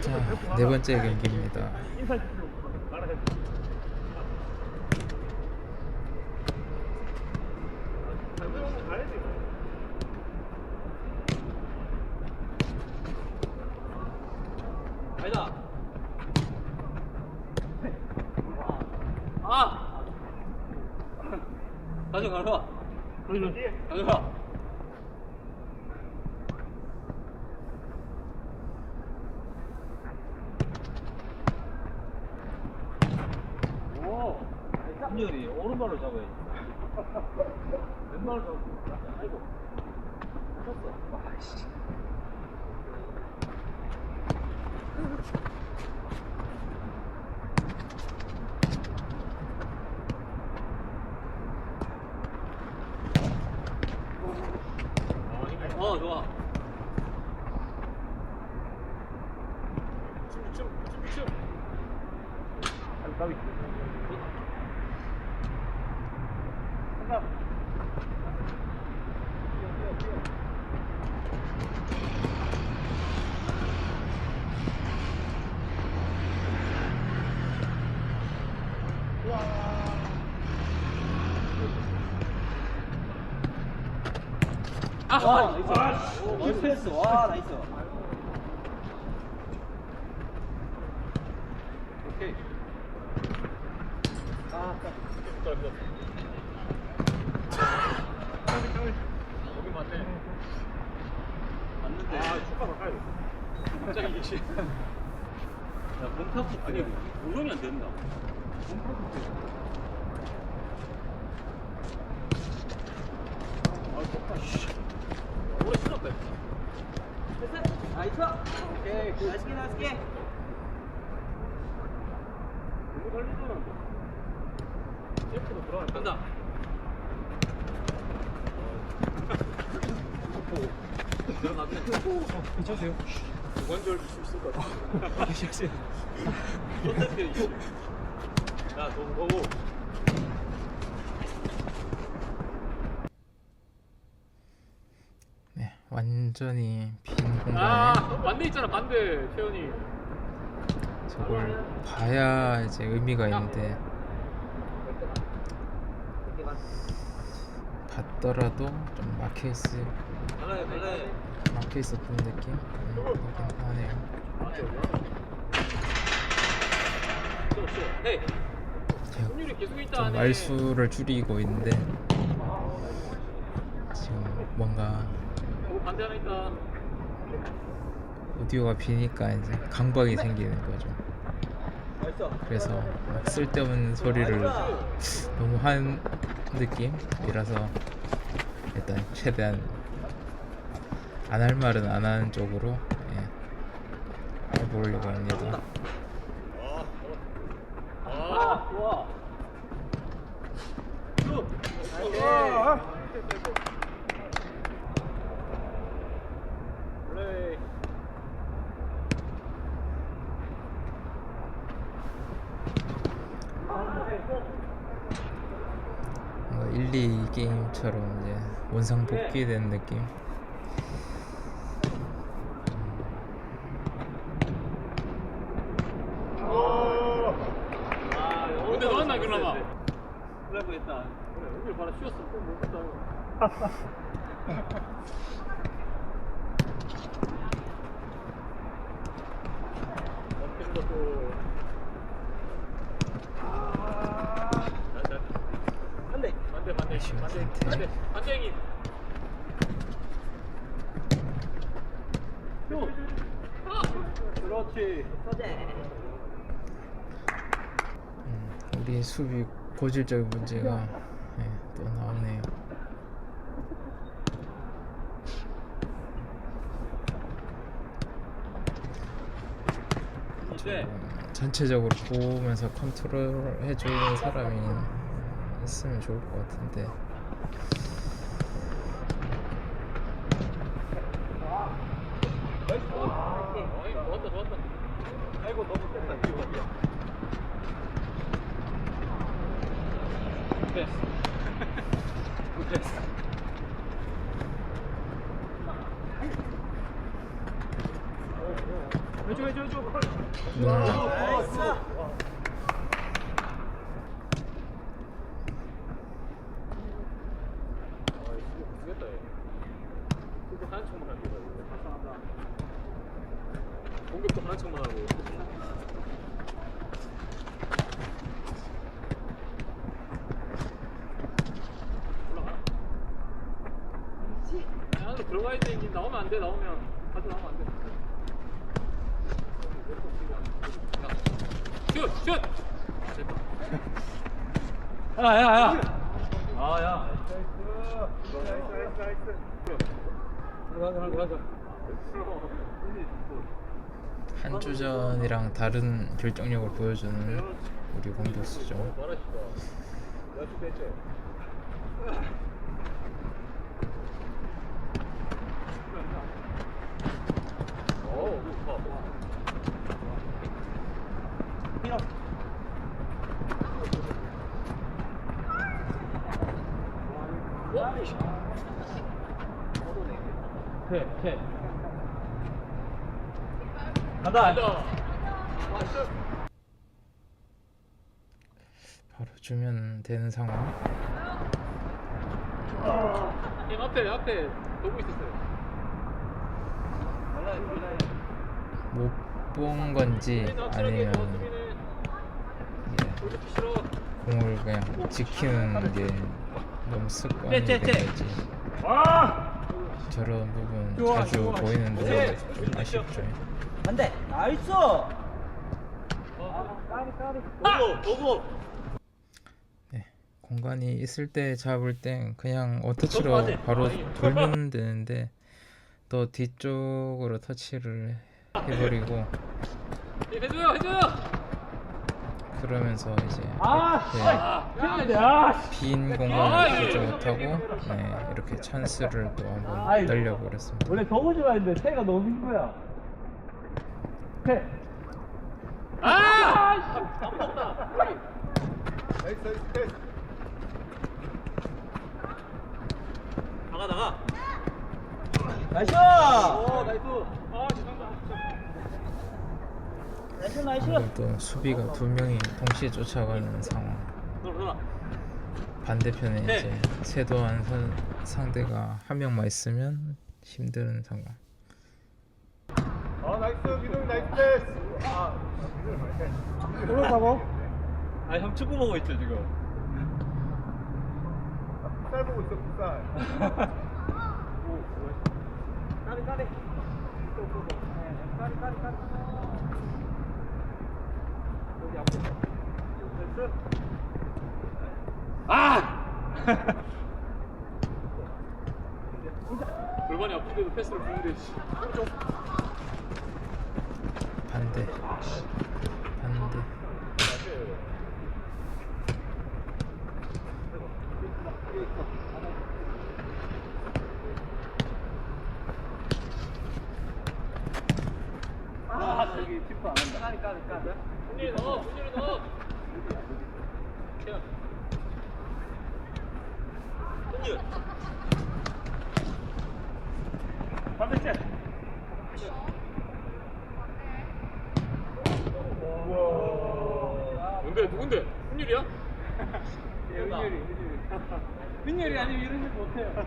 자, 네 번째 경기입니다. 아! 가져, 가져와. 가져와. 오! 김열이 오른발로 잡아야지. 왼발로 잡고. 아이고. 쳤어. 와, 씨. 어, 좋아. 아, 나이스. 오, 나이스 패스. 와, 나이스. 오케이. 아, 여기 맞네. 맞는데. 아, 축하 가까이. 갑자기 이게. 야, 몸타프 아니, 고정이 안 된다. 몸타프 때. 아, 좋다, 씨. 오래 신었다. 나이스. 오케이, 굿. 나이스, 나이스. 너무 달리더란다. 셀프도 들어간다. 간다. 들어갔네. 괜찮으세요? 관절 줄수 있을 것 같아. 괜찮으세요? 야, 너 보고. 네, 완전히 빈 공간에 아, 반대 있잖아, 반대, 태현이. 저걸 봐야 이제 의미가 있는데 봤더라도 좀 막혀 있을. 막혀 있었던 느낌 음, 있다 좀. 말수를 줄이고 있는데 지금 뭔가 오. 오디오가 비니까 이제 강박이 생기는 거죠. 그래서 막 쓸데없는 소리를 너무 한 느낌이라서 일단 최대한 안 할 말은 안 하는 쪽으로 예, 해보려고 합니다. 아, 좋아. 쭉. 플레이. 뭔가 1, 2 게임처럼 이제 원상 복귀된 느낌. 아, 근데 넣었나 그나마? 그래 보겠다. 그래, 여기 바로 쉬었어. 못 이거. 어떻게 생각도. 반대, 반대, 반대, 아쉬운 반대, 상태. 반대, 반대 행위. 형. 아! 그렇지. 음, 우리 수비 고질적인 문제가 예, 또 나오네요. 전체적으로 보면서 컨트롤 해주는 사람이 있으면 좋을 것 같은데 어이, 좋았다, 좋았다. 아이고, 너무 셌다, 이거. 됐어. 됐어. 해줘 해줘 해줘 눈 미치겠다 얘 근데 하는 척만 하는 거야 공격도 하는 척만 하고 올라가 야 안으로 들어가야지 니 나오면 안 돼 나오면 가져 나오면 안돼 슛! 슛! 됐다 야야 야 아야 들어가자 들어가자 한 주전이랑 다른 결정력을 보여주는 우리 공격수죠. 간다. 바로 주면 되는 상황. 앞에 앞에 보고 있었어요. 못 본 건지 아니면 이제 공을 그냥 지키는 게 너무 습관이 된 건지 저런 부분 자주 보이는데 좀 아쉽죠. 안돼 나이스. 네, 공간이 있을 때 잡을 땐 그냥 어터치로 점프하지. 바로 아니. 돌면 되는데 또 뒤쪽으로 터치를 해버리고 해줘요 해줘요. 그러면서 이제 아, 이렇게 야, 야. 빈 공간을 주지 못하고 네, 이렇게 찬스를 또 한번 아이. 날려버렸습니다. 원래 더우지만 했는데 태가 너무 긴 거야 태 아! 아무것다. 나가 나가. 나이스 오 나이스. 아 죄송합니다. 나이스 나이스 그리고 또 수비가 두 명이 동시에 쫓아가는 상황. 반대편에 네. 이제 세도한 선, 상대가 한 명만 있으면 힘든 상황. 아 나이스 민웅 나이스 패스 아 그렇다고? 아형 축구 보고 있죠 지금. 풋살 보고 있어 풋살 까리 까리 까리 까리 까리 여기 앞에 됐어? 아! 골반이 아픈데도 패스를 주는데 씨. 반대. 반대. 아 저기 짚고 안 한다 까리 까리 까리 문일이 넣어 문일이 넣어. 누군데? 문일이야? 은율이 은율이 아니면 이런 식 못해요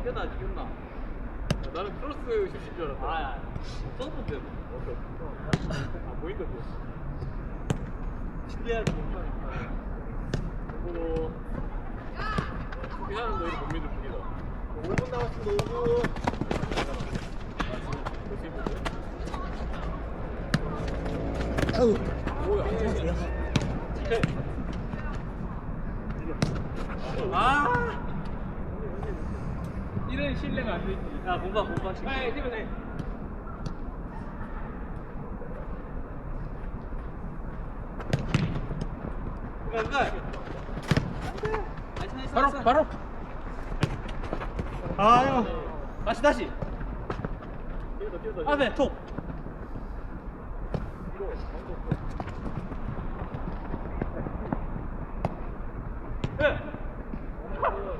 이겼나 이겼나? 나는 크로스 슛인 줄 알았다. 아, 썼는데 뭐. 아 보인다 뭐. 신기하게 못하니까 그리고 수비하는 너희를 못 믿을 뿐이다. 5분 남았습니다 5분 아! 이런 신뢰가 안 되지 야, 공방, 공방. 아, 힘을 내. 바로 바로 아유 다시 다시 뛰어서, 뛰어서. 앞에 톡 예. 먼저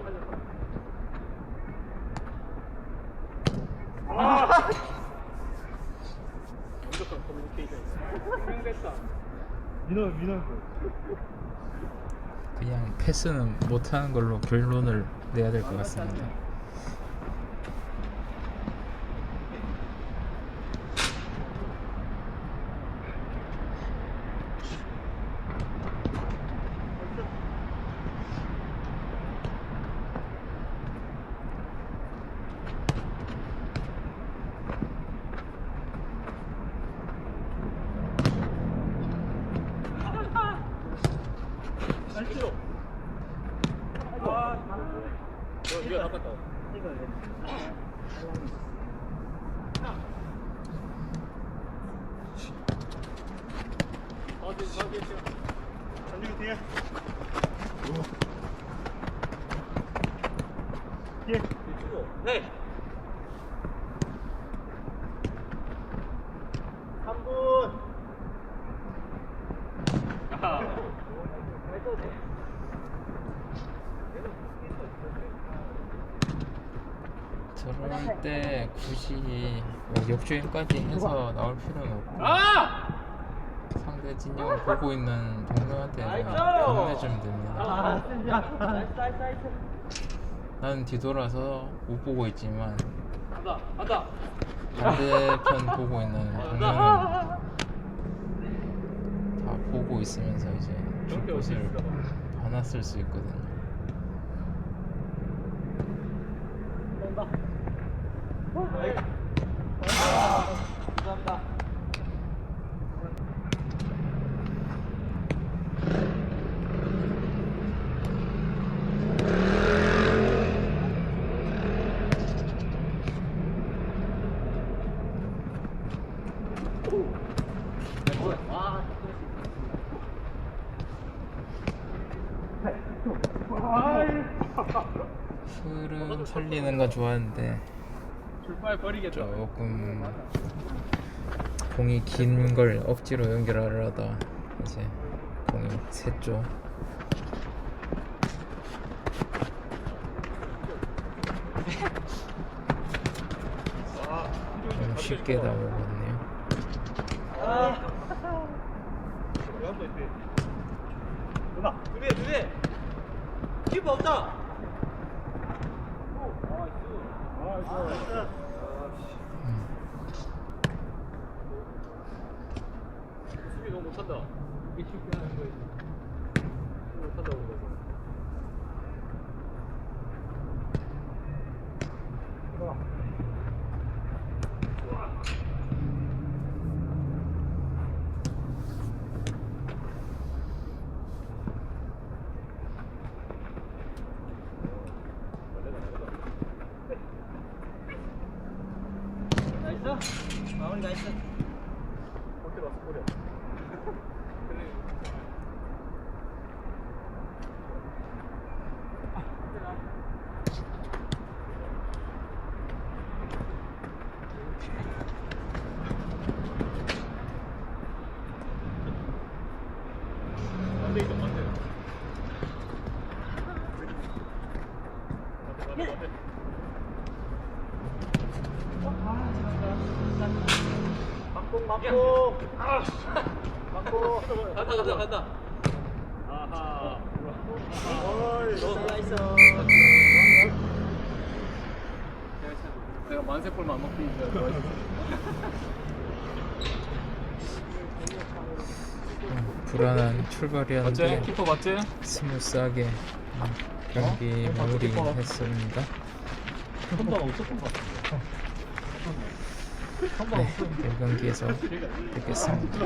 완벽한 커뮤니케이션. 생각했다. 민호 민호. 그냥 패스는 못하는 걸로 결론을 내야 될 것 같습니다. 실제로. 아, 너 네가 나갔다. 어디 어디 지금 3분. 저럴 때 굳이 뭐 역주행까지 해서 나올 필요는 없고 아! 상대 진영을 보고 있는 동료한테 나이스! 건네주면 됩니다. 아. 나는 뒤돌아서 못 보고 있지만 간다. 간다. 반대편 보고 있는 동료는 다 보고 있으면서 이제 봐. 받았을 수 있거든요. 감사합니다. 흐름 살리는 건 좋아하는데. 조금 공이 긴 걸 억지로 연결하려다 이제 공이 샜죠. 너무 쉽게 나오거든요. 개. 키퍼 없다. 수비 너무 못한다. 이게 쉽게 하는 거지. 수비 못한다 그거. 나이스. 마무리 나이스. 어깨 맞서 버려. 반대 있다 반대. 반대 반대 반대. 막공 막공. 아, 막공. 간다 간다 간다. 아하. 어이. 나이스. 내가 만세골만 안 먹고 있는 줄 알았어. 음, 불안한 출발이었는데 키퍼 맞지? 스무스하게 음, 경기 마무리했습니다. 선방 없었던 것 같아. 네, 1경기에서 뵙겠습니다.